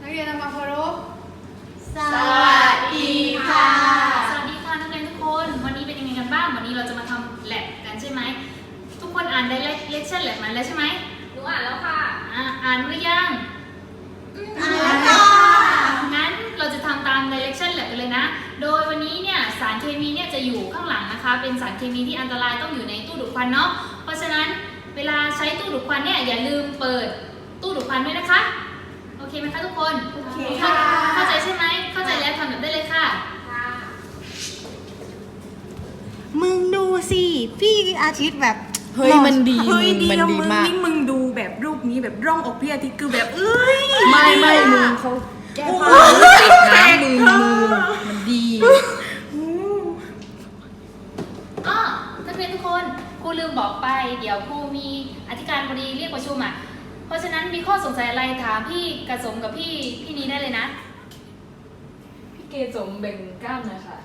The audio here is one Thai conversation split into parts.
นักเรียนนำมาเคารพสวัสดีค่ะ สวัสดีค่ะนักเรียนทุกคน วันนี้เป็นยังไงกันบ้าง วันนี้เราจะมาทำแลบกันใช่ไหม ทุกคนอ่าน direction lab มาแล้วใช่ไหมหนูอ่านแล้วค่ะ อ่าอ่านหรือยังอ่านแล้วค่ะงั้นเราจะทำตาม direction lab กันเลยนะ โดยวันนี้เนี่ยสารเคมีเนี่ยจะอยู่ข้างหลังนะคะ เป็นสารเคมีที่อันตรายต้องอยู่ในตู้ดูดควันเนาะ เพราะฉะนั้นเวลาใช้ตู้ดูดควันเนี่ยอย่าลืมเปิด ตู้ดูดควันด้วยนะคะ โอเคไหมคะทุกคนโอเคค่ะ เข้าใจใช่ไหมเข้าใจแล้วทำแบบได้เลยค่ะ มึงดูสิพี่อาทิตย์แบบเฮ้ยมันดีเฮ้ยมึงดีมันอะดีมึงมาก นี่มึงดูแบบรูปนี้แบบร่องอกพี่อาทิตย์คือแบบเอ้ยไม่ไม่ดีมึงอะเขาแก้โอ้ผ้าโหติดน้ำมือเธอมือมันดีอ๋อนักเรียนทุกคนครูลืมบอกไป เดี๋ยวครูมีอธิการบดีเรียกประชุมอะ เพราะฉะนั้นมีข้อสงสัยอะไรถามพี่กระสมกับพี่พี่นี้ได้เลยนะ พี่เกสมเบ่งกล้ามหน่อยค่ะ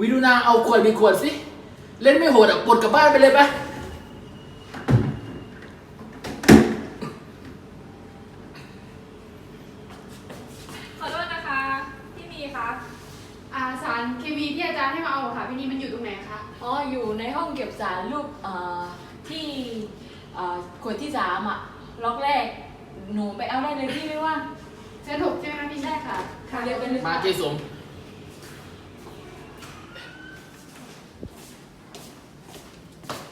วิรุณาเอาขวดไปขวดสิ เล่นไม่โหดอะปลดกลับบ้านไปเลยไปขอโทษนะคะ พี่มีคะอาสารเคมีที่อาจารย์ให้มาเอาอะค่ะ พี่นี่มันอยู่ตรงไหนคะ อ๋อ อยู่ในห้องเก็บสารรูปเอ่อที่เอ่อขวดที่สามอะล็อกแรกหนูไปเอาได้เลยพี่ไม่ว่างเชิญหกใช่ไหมคะพี่ใช่ค่ะค่ะเรียกไปเลยมาค่ะเจสม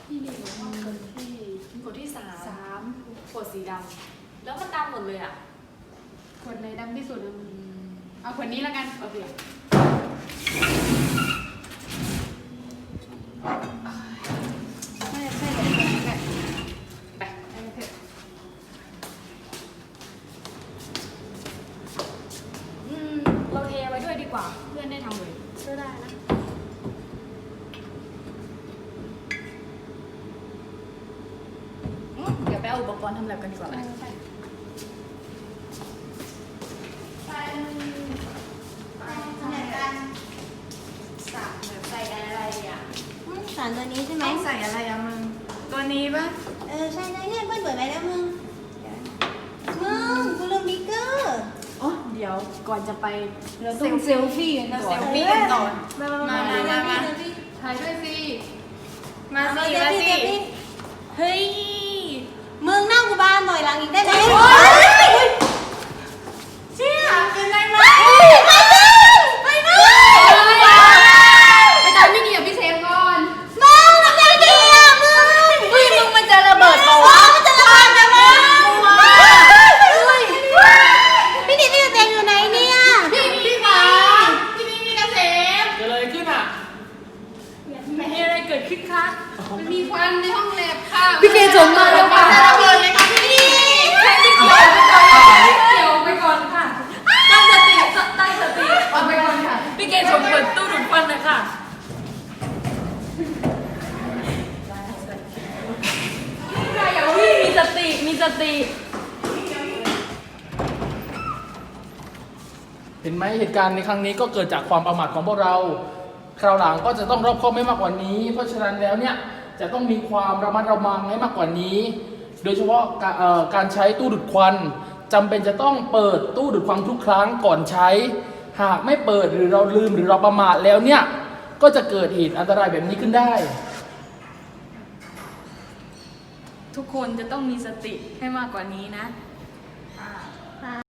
พี่ดีห้องคนที่ขวดที่สามสามขวดสีดำแล้วมันดำหมดเลยอะขวดไหนดำที่สุดอะมึงเอาขวดนี้แล้วกันโอเค ไม่ใช่เลยขวดนี้แหละ ไป ไปเถอะ อืมเราเทไว้ด้วยดีกว่าเพื่อนได้ทำเลยก็ได้นะอืมเดี๋ยวไปเอาอุปกรณ์ทำแลบกันดีกว่าไหมใช่ใส่อะไรอะอืมสารตัวนี้ใช่ไหมต้องใส่อะไรอะมึง ตัวนี้ปะเออใช่นะเนี่ยเพื่อนเปิดไว้แล้วมึง ก่อนจะไปเราต้องเซลฟี่กันก่อนเซลฟี่กันก่อนมามามามามาช่วยสิมาสิมาสิเฮ้ยมึงนั่งกูบ้านหน่อยหลังอีกได้ไหม มีอะไรเกิดขึ้นคะมันมีควันในห้องแลบค่ะพี่เกสมมาแล้วค่ะจะระเบิดเลยค่ะพี่นี่ใครไม่เกี่ยวไปก่อนเกี่ยวไปก่อนค่ะตั้งสติตั้งสติเอาไปก่อนค่ะพี่เกสมเปิดตู้ดูดควันเลยค่ะพี่มีสติมีสติเห็นไหมเหตุการณ์ในครั้งนี้ก็เกิดจากความประมาทของพวกเรา คราวหลังก็จะต้องรอบคอบไม่มากกว่านี้ เพราะฉะนั้นแล้วเนี่ยจะต้องมีความระมัดระวังให้มากกว่านี้ โดยเฉพาะการใช้ตู้ดูดควันจำเป็นจะต้องเปิดตู้ดูดควันทุกครั้งก่อนใช้ หากไม่เปิดหรือเราลืมหรือเราประมาทแล้วเนี่ยก็จะเกิดเหตุอันตรายแบบนี้ขึ้นได้ ทุกคนจะต้องมีสติให้มากกว่านี้นะ